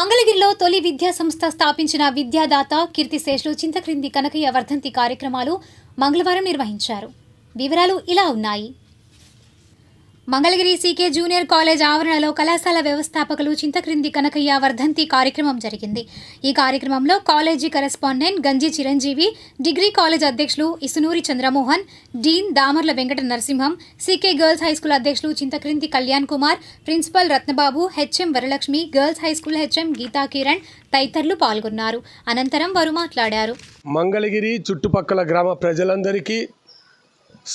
మంగళగిరిలో తొలి విద్యా సంస్థ స్థాపించిన విద్యాదాత కీర్తిశేషులు చింతక్రింది కనకయ్య వర్ధంతి కార్యక్రమాలు మంగళవారం నిర్వహించారు. వివరాలు ఇలా ఉన్నాయి. మంగళగిరి సీకే జూనియర్ కాలేజ్ ఆవరణలో కళాశాల వ్యవస్థాపకులు చింతక్రింది కనకయ్య వర్ధంతి కార్యక్రమం జరిగింది. ఈ కార్యక్రమంలో కాలేజీ కరెస్పాండెంట్ గంజి చిరంజీవి డిగ్రీ కాలేజ్ అధ్యక్షులు Isunuri Chandramohan dean Damarla Venkata Narasimham CK girls high school అధ్యక్షులు Chintakrindi Kalyan Kumar principal Ratnababu HM Varalakshmi girls high school HM Geeta Kiran తదితరులు పాల్గొన్నారు. అనంతరం వారు మాట్లాడారు. మంగళగిరి చుట్టుపక్కల గ్రామ ప్రజలందరికీ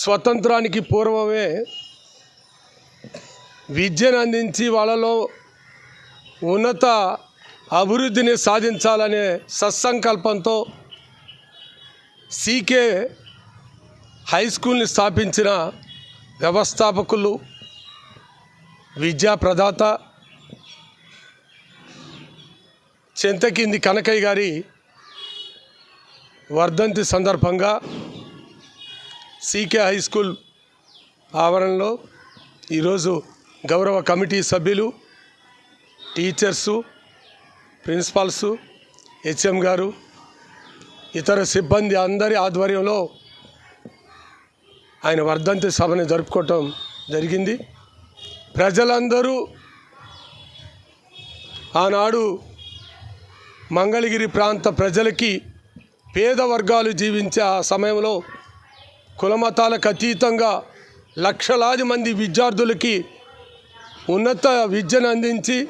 స్వతంత్రానికి పూర్వమే విద్యను అందించి వాళ్ళలో ఉన్నత అభివృద్ధిని సాధించాలనే సత్సంకల్పంతో సీకే హై స్కూల్ని స్థాపించిన వ్యవస్థాపకులు విద్యా ప్రదాత చింతకింది కనకయ్య గారి వర్ధంతి సందర్భంగా సీకే హై స్కూల్ ఆవరణలో ఈరోజు గౌరవ కమిటీ సభ్యులు టీచర్సు ప్రిన్సిపాల్సు హెచ్ఎం గారు ఇతర సిబ్బంది అందరి ఆధ్వర్యంలో ఆయన వర్ధంతి సభని జరుపుకోవటం జరిగింది. ప్రజలందరూ ఆనాడు మంగళగిరి ప్రాంత ప్రజలకి పేద వర్గాలు జీవించే ఆ సమయంలో కులమతాలకు అతీతంగా లక్షలాది మంది విద్యార్థులకి ఉన్నత విద్యను అందించి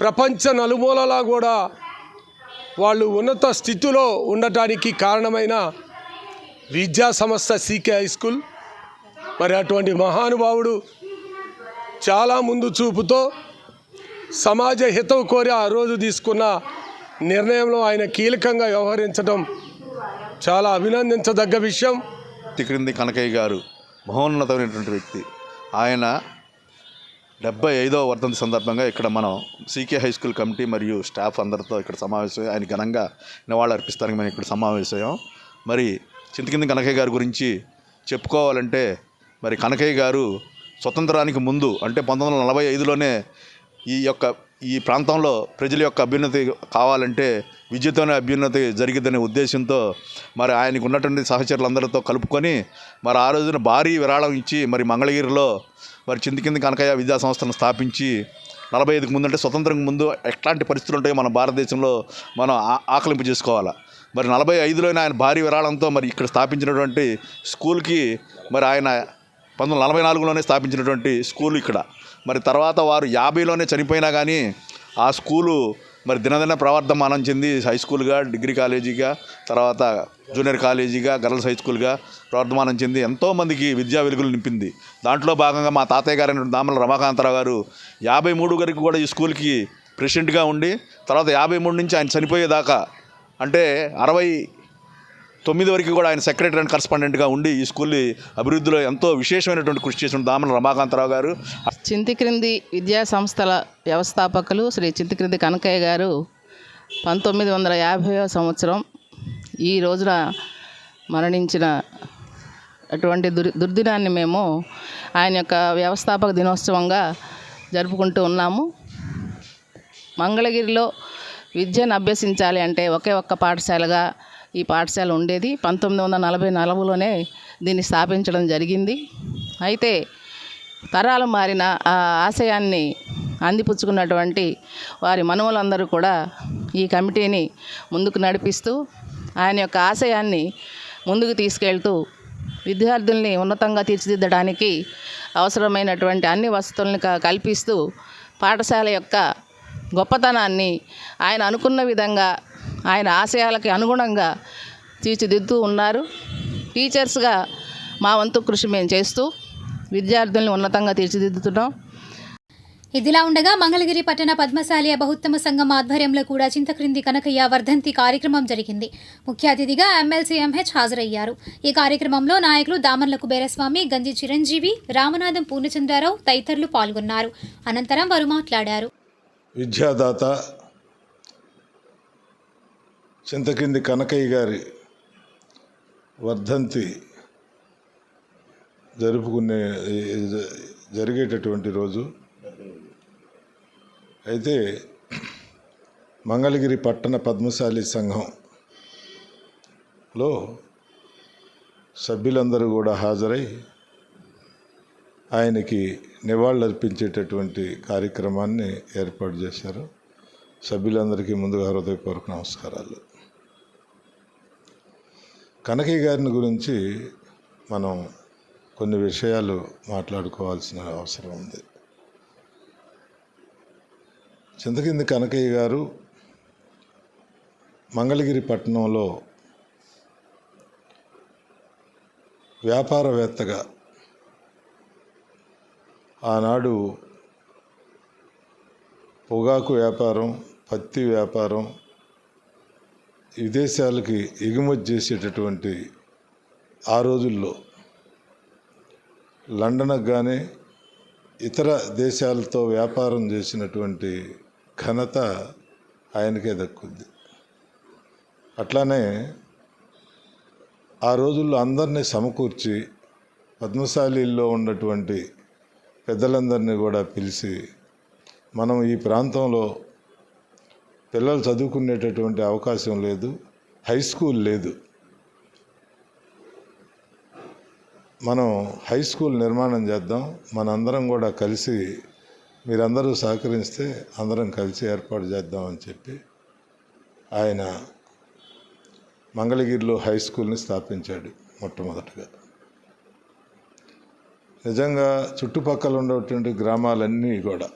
ప్రపంచ నలుమూలలా కూడా వాళ్ళు ఉన్నత స్థితిలో ఉండటానికి కారణమైన విద్యా సంస్థ సీకే హై స్కూల్. మరి అటువంటి మహానుభావుడు చాలా ముందు చూపుతో సమాజ హితవు కోరి ఆ రోజు తీసుకున్న నిర్ణయంలో ఆయన కీలకంగా వ్యవహరించడం చాలా అభినందించదగ్గ విషయం. తిక్రింది కనకయ్య గారు మహోన్నతమైనటువంటి వ్యక్తి. ఆయన డెబ్బై ఐదవ వర్ధంతి సందర్భంగా ఇక్కడ మనం సీకే హై స్కూల్ కమిటీ మరియు స్టాఫ్ అందరితో ఇక్కడ సమావేశం ఆయన ఘనంగా నివాళులు అర్పిస్తానికి మనం ఇక్కడ సమావేశం మరి చింతకింది కనకయ్య గారి గురించి చెప్పుకోవాలంటే మరి కనకయ్య గారు స్వతంత్రానికి ముందు అంటే పంతొమ్మిది వందల నలభై ఐదులోనే ఈ యొక్క ఈ ప్రాంతంలో ప్రజల యొక్క అభ్యున్నతి కావాలంటే విద్యతోనే అభ్యున్నతి జరిగిద్దనే ఉద్దేశంతో మరి ఆయనకు ఉన్నటువంటి సహచరులందరితో కలుపుకొని మరి ఆ రోజున భారీ విరాళం ఇచ్చి మరి మంగళగిరిలో మరి చింతకింది కనకయ్య విద్యా సంస్థను స్థాపించి నలభై ఐదుకు ముందు అంటే స్వతంత్రం ముందు ఎట్లాంటి పరిస్థితులు ఉంటాయో మన భారతదేశంలో మనం ఆ- ఆకలింపు చేసుకోవాలి. మరి నలభై ఐదులోనే ఆయన భారీ విరాళంతో మరి ఇక్కడ స్థాపించినటువంటి స్కూల్కి మరి ఆయన పంతొమ్మిది వందల నలభై నాలుగులోనే స్థాపించినటువంటి స్కూల్ ఇక్కడ. మరి తర్వాత వారు యాభైలోనే చనిపోయినా కానీ ఆ స్కూలు మరి దినదిన ప్రవర్ధమానం చెంది హై స్కూల్గా డిగ్రీ కాలేజీగా తర్వాత జూనియర్ కాలేజీగా గర్ల్స్ హై స్కూల్గా ప్రవర్ధమానం చెంది ఎంతోమందికి విద్యా వెలుగులు నింపింది. దాంట్లో భాగంగా మా తాతయ్య గారైన దామల రమాకాంతరావు గారు యాభై మూడు వరకు కూడా ఈ స్కూల్కి ప్రెసిడెంట్గా ఉండి తర్వాత యాభై మూడు నుంచి ఆయన చనిపోయేదాకా అంటే అరవై తొమ్మిది వరకు కూడా ఆయన సెక్రటరీ అండ్ కరస్పాండెంట్గా ఉండి ఈ స్కూల్ అభివృద్ధిలో ఎంతో విశేషమైనటువంటి కృషి చేసిన దామల రమాకాంతరావు గారు. చింతిక్రింది విద్యా సంస్థల వ్యవస్థాపకులు శ్రీ చింతిక్రింది కనకయ్య గారు పంతొమ్మిది వందల యాభై సంవత్సరం ఈ రోజున మరణించిన అటువంటి దుర్ దుర్దినాన్ని మేము ఆయన యొక్క వ్యవస్థాపక దినోత్సవంగా జరుపుకుంటూ ఉన్నాము. మంగళగిరిలో విద్యను అభ్యసించాలి అంటే ఒకే ఒక్క పాఠశాలగా ఈ పాఠశాల ఉండేది. పంతొమ్మిది వందల నలభై నాలుగులోనే దీన్ని స్థాపించడం జరిగింది. అయితే తరాలు మారిన ఆ ఆశయాన్ని అందిపుచ్చుకున్నటువంటి వారి మనవులందరూ కూడా ఈ కమిటీని ముందుకు నడిపిస్తూ ఆయన యొక్క ఆశయాన్ని ముందుకు తీసుకెళ్తూ విద్యార్థుల్ని ఉన్నతంగా తీర్చిదిద్దడానికి అవసరమైనటువంటి అన్ని వసతులను కల్పిస్తూ పాఠశాల యొక్క గొప్పతనాన్ని ఆయన అనుకున్న విధంగా ఆయన ఆశయాలకి అనుగుణంగా తీర్చిదిద్దుతూ ఉన్నారు. టీచర్స్గా మా వంతు కృషి మేము చేస్తూ విద్యార్థుల్ని ఉన్నతంగా తీర్చిదిద్దుతున్నాం. ఇదిలా ఉండగా మంగళగిరి పట్టణ పద్మశాలియ బహుత్తమ సంఘం ఆధ్వర్యంలో కూడా చింతక్రింది కనకయ్య వర్ధంతి కార్యక్రమం జరిగింది. ముఖ్య అతిథిగా ఎమ్మెల్సీ ఎంహెచ్ హాజరయ్యారు. ఈ కార్యక్రమంలో నాయకులు దామర్ల కుబేరస్వామి గంజి చిరంజీవి రామనాథం పూర్ణచంద్రారావు తదితరులు పాల్గొన్నారు. అనంతరం వారు మాట్లాడారు. విద్యాదాత చింతకింది కనకయ్య గారి వర్ధంతి జరుపుకునే జరిగేటటువంటి రోజు. అయితే మంగళగిరి పట్టణ పద్మశాలి సంఘంలో సభ్యులందరూ కూడా హాజరై ఆయనకి నివాళులర్పించేటటువంటి కార్యక్రమాన్ని ఏర్పాటు చేశారు. సభ్యులందరికీ ముందుగా హృదయపూర్వక నమస్కారాలు. కనకయ్య గారిని గురించి మనం కొన్ని విషయాలు మాట్లాడుకోవాల్సిన అవసరం ఉంది. చింతకింది కనకయ్య గారు మంగళగిరి పట్టణంలో వ్యాపారవేత్తగా ఆనాడు పొగాకు వ్యాపారం పత్తి వ్యాపారం విదేశాలకి ఎగుమతి చేసేటటువంటి ఆ రోజుల్లో లండన్కి కానీ ఇతర దేశాలతో వ్యాపారం చేసినటువంటి ఘనత ఆయనకే దక్కుద్ది అట్లానే ఆ రోజుల్లో అందరినీ సమకూర్చి పద్మశాలిలో ఉన్నటువంటి పెద్దలందరినీ కూడా పిలిచి మనం ఈ ప్రాంతంలో పిల్లలు చదువుకునేటటువంటి అవకాశం లేదు. హై స్కూల్ లేదు. మనం హై స్కూల్ నిర్మాణం చేద్దాం. మనందరం కూడా కలిసి మీరందరూ సహకరిస్తే అందరం కలిసి ఏర్పాటు చేద్దామని చెప్పి ఆయన మంగళగిరిలో హై స్కూల్ని స్థాపించాడు మొట్టమొదటగా. నిజంగా చుట్టుపక్కల ఉన్నటువంటి గ్రామాలన్నీ కూడా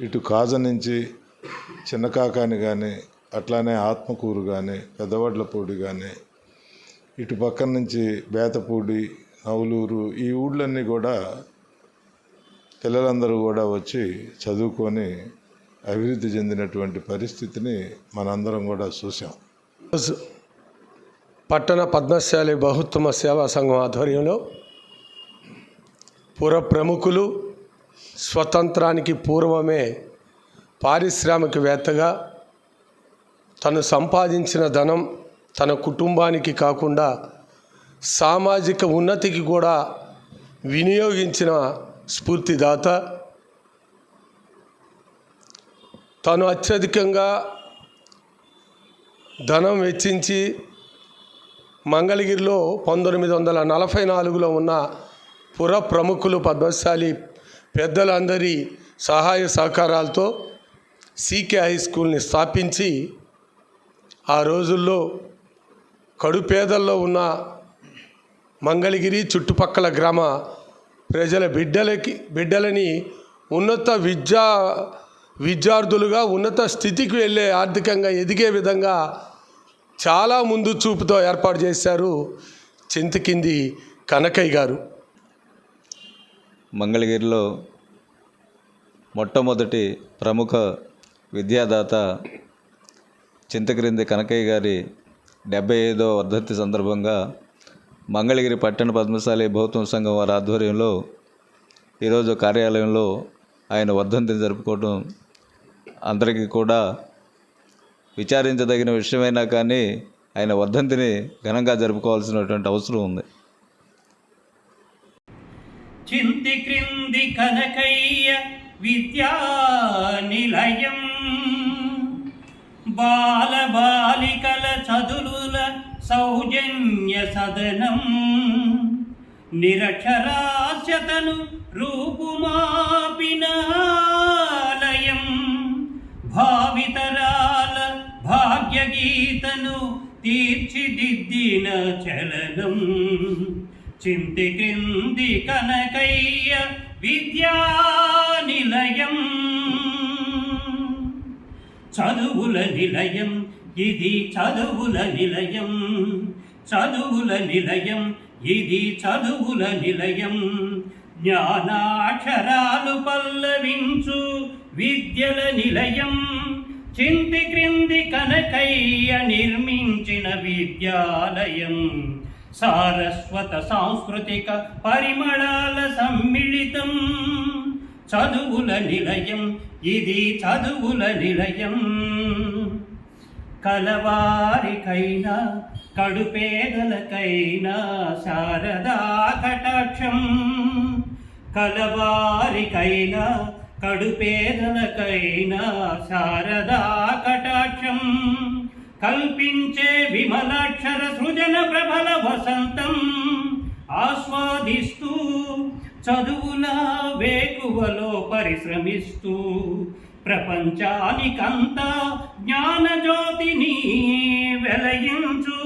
ఇటు కాజ నుంచి చిన్నకాకాని కానీ అట్లానే ఆత్మకూరు కానీ పెద్దవడ్లపూడి కానీ ఇటు పక్కన నుంచి బేతపూడి నవలూరు ఈ ఊళ్ళన్నీ కూడా పిల్లలందరూ కూడా వచ్చి చదువుకొని అభివృద్ధి చెందినటువంటి పరిస్థితిని మనందరం కూడా చూసాం. పట్టణ పద్మశాలి బహుత్తమ సేవా సంఘం ఆధ్వర్యంలో పుర ప్రముఖులు స్వతంత్రానికి పూర్వమే పారిశ్రామికవేత్తగా తను సంపాదించిన ధనం తన కుటుంబానికి కాకుండా సామాజిక ఉన్నతికి కూడా వినియోగించిన స్ఫూర్తిదాత. తను అత్యధికంగా ధనం వెచ్చించి మంగళగిరిలో పంతొమ్మిది వందల నలభై నాలుగులో ఉన్న పుర ప్రముఖులు పద్మశాలి పెద్దలందరి సహాయ సహకారాలతో సీకే హై స్కూల్ని స్థాపించి ఆ రోజుల్లో కడుపేదల్లో ఉన్న మంగళగిరి చుట్టుపక్కల గ్రామ ప్రజల బిడ్డలకి బిడ్డలని ఉన్నత విద్యా విద్యార్థులుగా ఉన్నత స్థితికి వెళ్ళే ఆర్థికంగా ఎదిగే విధంగా చాలా ముందు చూపుతో ఏర్పాటు చేశారు చింతకింది కనకయ్య గారు. మంగళగిరిలో మొట్టమొదటి ప్రముఖ విద్యాదాత చింతక్రింది కనకయ్య గారి డెబ్బై ఐదో వర్ధంతి సందర్భంగా మంగళగిరి పట్టణ పద్మశాలి బౌద్ధం సంఘం వారి ఆధ్వర్యంలో ఈరోజు కార్యాలయంలో ఆయన వర్ధంతిని జరుపుకోవడం అందరికీ కూడా విచారించదగిన విషయమైనా కానీ ఆయన వర్ధంతిని ఘనంగా జరుపుకోవాల్సినటువంటి అవసరం ఉంది. చింతి క్రింది కనకయ్య విద్యా నిలయం. బాల బాలికల చదువుల సౌజన్య సదనం. నిరక్షరాస్యతను రూపుమాపినాలయం భావితరాల భాగ్యగీతను తీర్చిదిద్దిన చలనం. చింతి క్రింది కనకయ్య విద్యా నిలయం చదువుల నిలయం ఇది చదువుల నిలయం. చదువుల నిలయం ఇది చదువుల నిలయం. జ్ఞానాక్షరాలు పల్లవించు విద్యల నిలయం. చింతి క్రింది కనకయ్య నిర్మించిన విద్యాలయం. సారస్వత సాంస్కృతిక పరిమళాల సమ్మిళితం చదువుల నిలయం ఇది చదువుల నిలయం కలవారికైనా కడుపేదలకైనా శారదా కటాక్షం కలవారికైనా కడుపేదలకైనా శారదా కల్పించే విమలాక్షర సృజన ప్రభల వసంతం. ఆస్వాదిస్తూ చదువుల వేకువలో పరిశ్రమిస్తూ ప్రపంచానికంతా జ్ఞానజ్యోతిని వెలయించు.